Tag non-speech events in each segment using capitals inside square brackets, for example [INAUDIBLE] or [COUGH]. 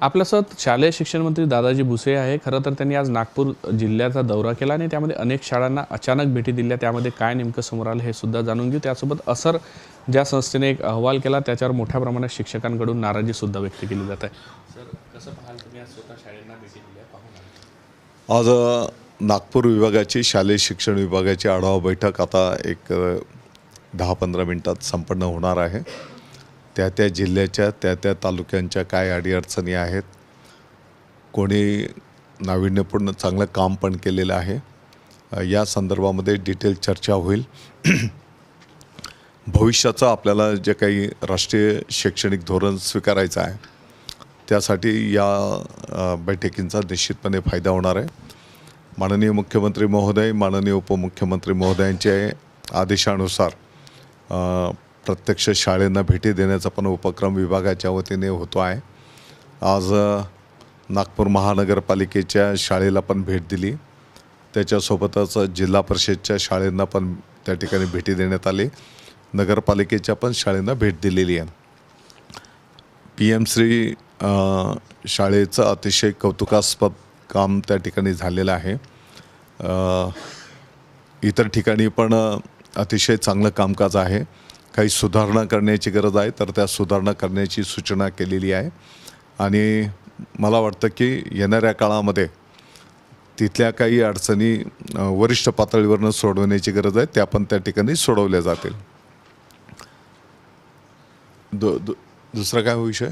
आपल्यासोबत शालेय शिक्षण मंत्री दादाजी भुसे आहे. खरं तर त्यांनी आज नागपूर जिल्ह्याचा दौरा केला आणि त्यामध्ये अनेक शाळांना अचानक भेटी दिल्या. त्यामध्ये काय नेमकं समोर आलं हे सुद्धा जाणून घेऊ. त्यासोबत असर ज्या संस्थेने एक अहवाल केला त्याच्यावर मोठ्या प्रमाणात शिक्षकांकडून नाराजी सुद्धा व्यक्त केली जात आहे. सर कसं पाहाल तुम्ही? आज स्वतः शाळेंना भेटी दिल्या पाहून आज नागपूर विभागाची शालेय शिक्षण विभागाची आढावा बैठक आता एक दहा पंधरा मिनटात संपन्न होणार आहे. त्या त्या जिल्ह्याच्या त्या त्या तालुक्यांच्या काय अडीअडचणी आहेत. कोणी नाविन्यपूर्ण चांगलं काम पण केलेलं आहे. या संदर्भामध्ये डिटेल चर्चा होईल. [CLEARS THROAT] भविष्याचं आपल्याला जे काही राष्ट्रीय शैक्षणिक धोरण स्वीकारायचं आहे त्यासाठी या बैठकींचा निश्चितपणे फायदा होणार आहे. माननीय मुख्यमंत्री महोदय माननीय उपमुख्यमंत्री महोदयांचे आदेशानुसार प्रत्यक्ष शाळेंना भेटी देण्याचा पण उपक्रम विभागाच्या वतीने होतो आहे. आज नागपूर महानगरपालिकेच्या शाळेला पण भेट दिली. त्याच्यासोबतच जिल्हा परिषदच्या शाळेंना पण त्या ठिकाणी भेटी देण्यात आली. नगरपालिकेच्या पण शाळेंना भेट दिलेली आहे. पी एम श्री शाळेचं अतिशय कौतुकास्पद काम त्या ठिकाणी झालेलं आहे. इतर ठिकाणी पण अतिशय चांगलं कामकाज आहे. काही सुधारणा करण्याची गरज आहे तर त्या सुधारणा करण्याची सूचना केलेली आहे. आणि मला वाटतं की येणाऱ्या काळामध्ये तिथल्या काही अडचणी वरिष्ठ पातळीवरनं सोडवण्याची गरज आहे त्या पण त्या ठिकाणी सोडवल्या जातील. दु दु दुसरा काय विषय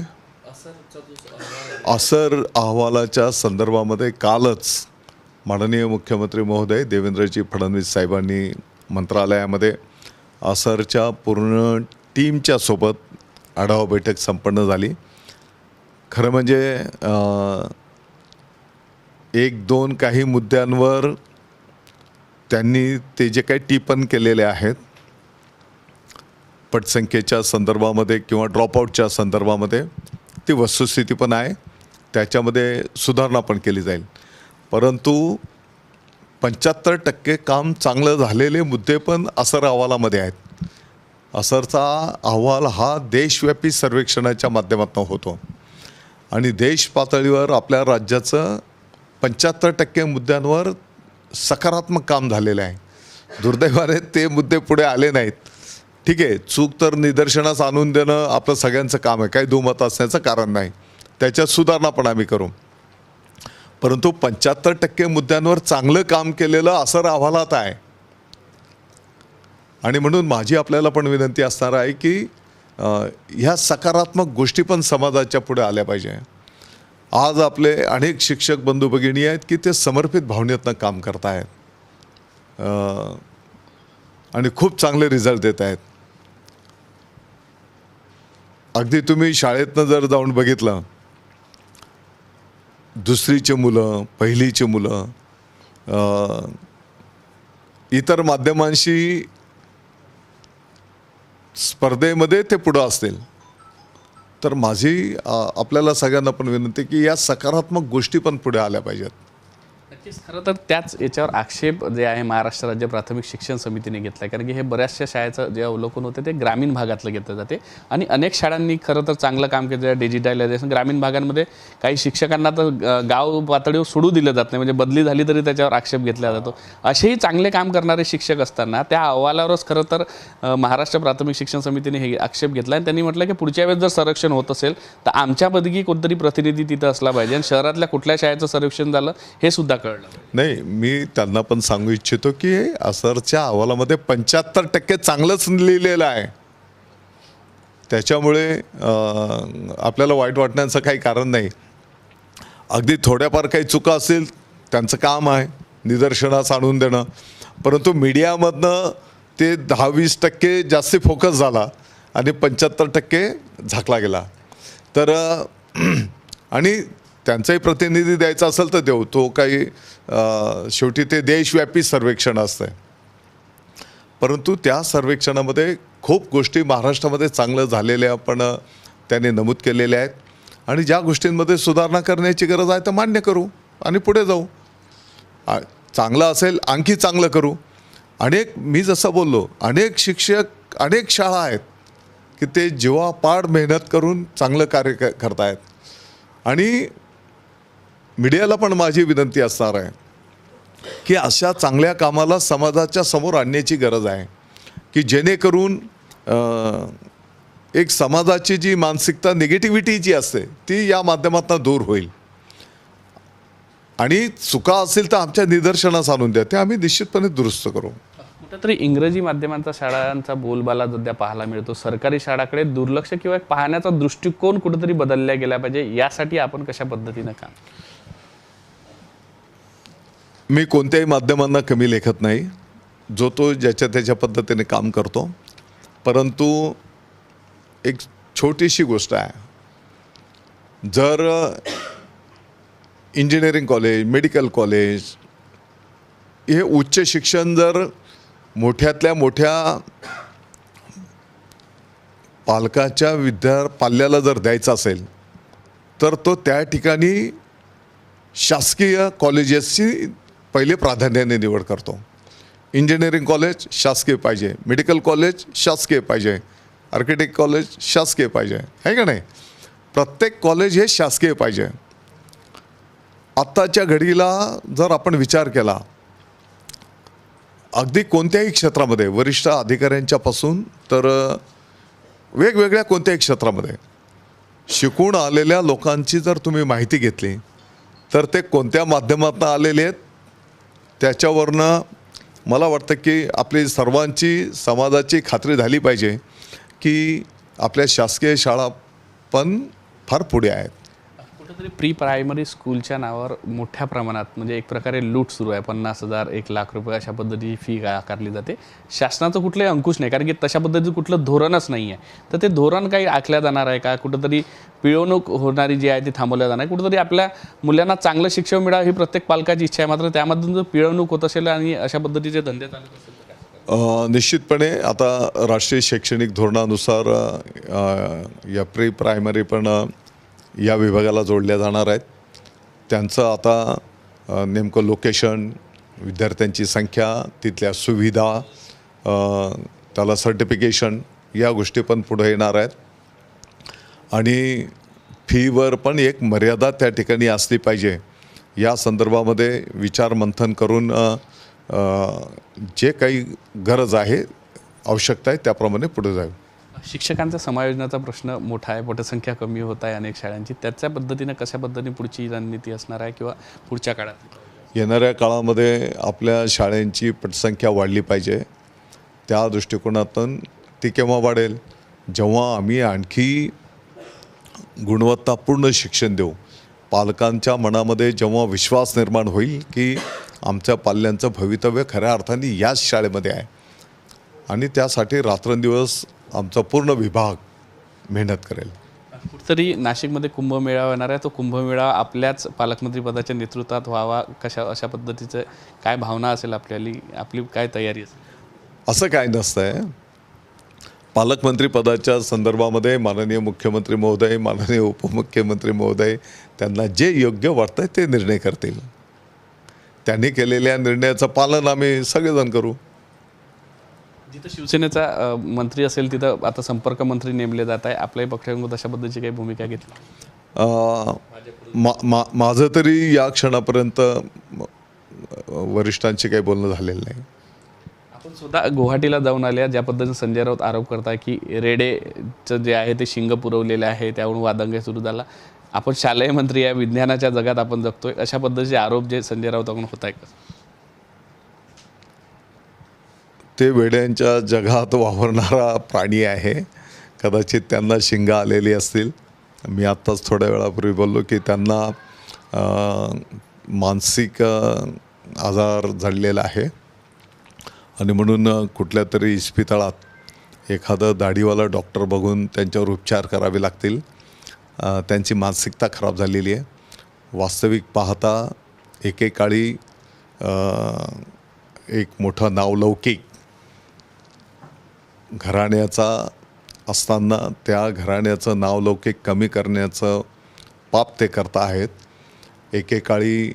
असर अहवालाच्या संदर्भामध्ये कालच माननीय मुख्यमंत्री महोदय देवेंद्रजी फडणवीस साहेबांनी मंत्रालयामध्ये असरच्या पूर्ण टीमच्या सोबत आढावा बैठक संपन्न झाली. खरं म्हणजे एक दोन काही मुद्द्यांवर त्यांनी ते जे काही टिपण केलेले आहेत पटसंख्येच्या संदर्भामध्ये किंवा ड्रॉपआउटच्या संदर्भामध्ये ती वस्तुस्थिती पण आहे. त्याच्यामध्ये सुधारणा पण केली जाईल. परंतु पंच्याहत्तर टक्के काम चांगलं झालेले मुद्दे पण असर अहवालामध्ये आहेत. असरचा अहवाल हा देशव्यापी सर्वेक्षणाच्या माध्यमातून होतो. आणि देश पातळीवर आपल्या राज्याचं पंच्याहत्तर टक्के मुद्द्यांवर सकारात्मक काम झालेलं आहे. दुर्दैवाने ते मुद्दे पुढे आले नाहीत. ठीक आहे चूक तर निदर्शनास आणून देणं आपलं सगळ्यांचं काम आहे. काही दुमत असण्याचं कारण नाही. त्याच्यात सुधारणा पण आम्ही करू. परंतु पंच्याहत्तर टक्के मुद्द्यांवर चांगलं काम केलेलं असं अहवालात आहे. आणि म्हणून माझी आपल्याला पण विनंती असणार आहे की ह्या सकारात्मक गोष्टी पण समाजाच्या पुढे आल्या पाहिजे. आज आपले अनेक शिक्षक बंधू भगिनी आहेत की ते समर्पित भावनेतनं काम करत आहेत. आणि खूप चांगले रिझल्ट देत आहेत. अगदी तुम्ही शाळेतनं जर जाऊन बघितलं दुसरीचे मुलं पहिलीचे मुलं इतर माध्यमांशी स्पर्धेमध्ये ते पुढं असतील. तर माझी आपल्याला सगळ्यांना पण विनंती की या सकारात्मक गोष्टी पण पुढे आल्या पाहिजेत. नक्कीच. खरं तर त्याच याच्यावर आक्षेप जे आहे महाराष्ट्र राज्य प्राथमिक शिक्षण समितीने घेतला आहे कारण की हे बऱ्याचशा शाळेचं जे अवलोकन होते ते ग्रामीण भागातलं घेतलं जाते. आणि अनेक शाळांनी खरं तर चांगलं काम केलं आहे डिजिटलायझेशन ग्रामीण भागांमध्ये काही शिक्षकांना तर गाव पातळीवर सोडू दिलं जात नाही. म्हणजे बदली झाली तरी त्याच्यावर आक्षेप घेतला जातो. असेही चांगले काम करणारे शिक्षक असताना त्या अहवालावरच खरं तर महाराष्ट्र प्राथमिक शिक्षण समितीने हे आक्षेप घेतला. आणि त्यांनी म्हटलं की पुढच्या वेळेस जर संरक्षण होत असेल तर आमच्या पदकी कोणतरी प्रतिनिधी तिथं असला पाहिजे. आणि शहरातल्या कुठल्या शाळेचं संरक्षण झालं हे सुद्धा कळलं. नाही मी त्यांना पण सांगू इच्छितो की असरच्या अहवालामध्ये पंच्याहत्तर टक्के चांगलंच लिहिलेलं आहे. त्याच्यामुळे आपल्याला वाईट वाटण्याचं काही कारण नाही. अगदी थोड्याफार काही चुका असतील त्यांचं काम आहे निदर्शनास आणून देणं. परंतु मीडियामधनं ते दहा वीस टक्के जास्ती फोकस झाला आणि पंच्याहत्तर टक्के झाकला गेला. तर [CLEARS THROAT] आणि त्यांचाही प्रतिनिधी द्यायचा असेल तर देऊ. तो काही शेवटी ते देशव्यापी सर्वेक्षण असतं परंतु त्या सर्वेक्षणामध्ये खूप गोष्टी महाराष्ट्रामध्ये चांगलं झालेल्या पण त्याने नमूद केलेल्या आहेत. आणि ज्या गोष्टींमध्ये सुधारणा करण्याची गरज आहे तर मान्य करू आणि पुढे जाऊ. चांगलं असेल आणखी चांगलं करू. अनेक मी जसं बोललो अनेक शिक्षक अनेक शाळा आहेत की ते जीवापाड मेहनत करून चांगलं कार्य क करतायत. आणि मीडियाला पण माझी विनंती असणार आहे की अशा चांगल्या कामाला समाजाच्या समोर आणण्याची गरज आहे. की जेणेकरून एक समाजाची जी मानसिकता निगेटिव्हिटी जी असते ती या माध्यमातून दूर होईल. आणि चुका असेल तर आमच्या निदर्शनास आणून द्या ते आम्ही निश्चितपणे दुरुस्त करू. कुठंतरी इंग्रजी माध्यमांचा शाळांचा बोलबाला सध्या पाहायला मिळतो सरकारी शाळाकडे दुर्लक्ष किंवा पाहण्याचा दृष्टिकोन कुठेतरी बदलला गेला पाहिजे यासाठी आपण कशा पद्धतीनं काम मी कोणत्याही माध्यमांना कमी लेखत नाही. जो तो ज्याच्या त्याच्या पद्धतीने काम करतो. परंतु एक छोटीशी गोष्ट आहे. जर इंजिनिअरिंग कॉलेज मेडिकल कॉलेज हे उच्च शिक्षण जर मोठ्यातल्या मोठ्या पालकाच्या विद्या पाल्याला जर द्यायचा असेल तर तो त्या ठिकाणी शासकीय कॉलेजेसची पहिले प्राधान्याने निवड करतो. इंजिनिअरिंग कॉलेज शासकीय पाहिजे. मेडिकल कॉलेज शासकीय पाहिजे. आर्किटेक्ट कॉलेज शासकीय पाहिजे. आहे का नाही? प्रत्येक कॉलेज हे शासकीय पाहिजे. आत्ताच्या घडीला जर आपण विचार केला अगदी कोणत्याही क्षेत्रामध्ये वरिष्ठ अधिकाऱ्यांच्यापासून तर वेगवेगळ्या कोणत्याही क्षेत्रामध्ये शिकून आलेल्या लोकांची जर तुम्ही माहिती घेतली तर ते कोणत्या माध्यमातून आलेले आहेत त्याच्यावरनं मला वाटतं की आपली सर्वांची समाजाची खात्री झाली पाहिजे की आपल्या शासकीय शाळा पण फार पुढे आहेत. कुठेतरी प्री प्रायमरी स्कूलच्या नावावर मोठ्या प्रमाणात म्हणजे एक प्रकारे लूट सुरू आहे. पन्नास हजार एक लाख रुपये अशा पद्धतीची फी आकारली जाते. शासनाचं कुठलंही अंकुश नाही कारण की तशा पद्धतीचं कुठलं धोरणच नाही आहे तर ते धोरण काही आखल्या जाणार आहे का? कुठंतरी पिळवणूक होणारी जी आहे ती थांबवल्या जाणार आहे. कुठंतरी आपल्या मुलांना चांगलं शिक्षण मिळावं ही प्रत्येक पालकाची इच्छा आहे. मात्र त्यामधून जर पिळवणूक होत असेल आणि अशा पद्धतीचे धंदे चालत असेल निश्चितपणे आता राष्ट्रीय शैक्षणिक धोरणानुसार या प्री प्रायमरी पण या विभागाला जोडल्या जाणार आहेत. त्यांचं आता नेमकं लोकेशन विद्यार्थ्यांची संख्या तिथल्या सुविधा त्याला सर्टिफिकेशन या गोष्टी पण पुढे येणार आहेत. आणि फीवर पण एक मर्यादा त्या ठिकाणी असली पाहिजे. या संदर्भामध्ये विचार मंथन करून जे काही गरज आहे आवश्यकता आहे त्याप्रमाणे पुढे जावी. शिक्षकांचा समायोजनाचा प्रश्न मोठा आहे पटसंख्या कमी होत आहे अनेक शाळांची. त्याच्या पद्धतीनं कशा पद्धतीने पुढची रणनीती असणार आहे किंवा पुढच्या काळात? येणाऱ्या काळामध्ये आपल्या शाळांची पटसंख्या वाढली पाहिजे. त्या दृष्टिकोनातून ती केव्हा वाढेल? जेव्हा आम्ही आणखी गुणवत्तापूर्ण शिक्षण देऊ. पालकांच्या मनामध्ये जेव्हा विश्वास निर्माण होईल की आमच्या पाल्यांचं भवितव्य खऱ्या अर्थाने याच शाळेमध्ये आहे. आणि त्यासाठी रात्रंदिवस आमचा पूर्ण विभाग मेहनत करेल. कुठतरी नाशिकमध्ये कुंभमेळा होणार आहे. तो कुंभमेळा आपल्याच पालकमंत्रीपदाच्या नेतृत्वात व्हावा कशा अशा पद्धतीचं काय भावना असेल आपल्याली आपली काय तयारी असेल? असं काय नसतं आहे पालकमंत्री पदाच्या संदर्भामध्ये माननीय मुख्यमंत्री महोदय माननीय उपमुख्यमंत्री महोदय त्यांना जे योग्य वाटतं ते निर्णय करतील. त्यांनी केलेल्या निर्णयाचं पालन आम्ही सगळेजण करू. जिथं शिवसेनेचा मंत्री असेल तिथं आता संपर्क मंत्री नेमले जात आहे. आपल्याही पक्षांकडून तशा पद्धतीची काही भूमिका घेतली. माझं तरी या क्षणापर्यंत वरिष्ठांशी काही बोलणं झालेलं नाही. आपण स्वतः गुवाहाटीला जाऊन आल्या ज्या पद्धतीने संजय राऊत आरोप करताय की रेडेचं जे आहे ते शिंग पुरवलेले आहे त्यावरून वादंग सुरू झाला. आपण शालेय मंत्री आहे विज्ञानाच्या जगात आपण जगतोय अशा पद्धतीचे आरोप जे संजय राऊताकडून होत आहेत ते वेड्यांच्या जगात वावरणारा प्राणी आहे. कदाचित त्यांना शिंग आलेली असतील. मी आत्ताच थोड्या वेळापूर्वी बोललो की त्यांना मानसिक आजार झालेला आहे. आणि म्हणून कुठल्या तरी इस्पितळात एखादं दाढीवाला डॉक्टर बघून त्यांच्यावर उपचार करावे लागतील. त्यांची मानसिकता खराब झालेली आहे. वास्तविक पाहता एकेकाळी एक मोठं नावलौकिक घराण्याचा असताना त्या घराण्याचं नावलौकिक कमी करण्याचं पाप ते करता आहेत. एकेकाळी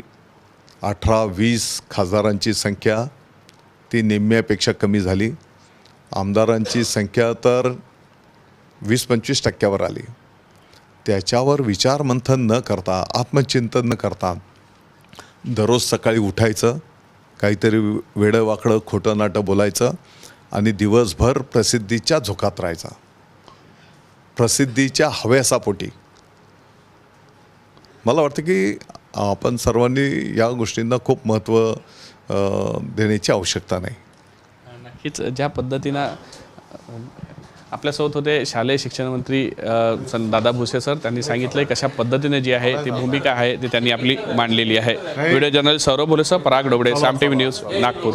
अठरा वीस खासदारांची संख्या ती निम्म्यापेक्षा कमी झाली. आमदारांची संख्या तर वीस पंचवीस टक्क्यावर आली. त्याच्यावर विचारमंथन न करता आत्मचिंतन न करता दररोज सकाळी उठायचं काहीतरी वेडं वाकडं खोटं नाटं बोलायचं आणि दिवसभर प्रसिद्धीच्या झोकात राहायचा. प्रसिद्धीच्या हव्यासापोटी. मला वाटतं की आपण सर्वांनी या गोष्टींना खूप महत्त्व देण्याची आवश्यकता नाही. नक्कीच ज्या पद्धतीनं आपल्यासोबत होते शालेय शिक्षण मंत्री दादा भुसे सर. त्यांनी सांगितलंय कशा पद्धतीने जी आहे ती भूमिका आहे ती त्यांनी आपली मांडलेली आहे. व्हिडिओ जर्नलिस्ट सौरभ भोलेसह पराग डोबडे साम टीव्ही न्यूज नागपूर.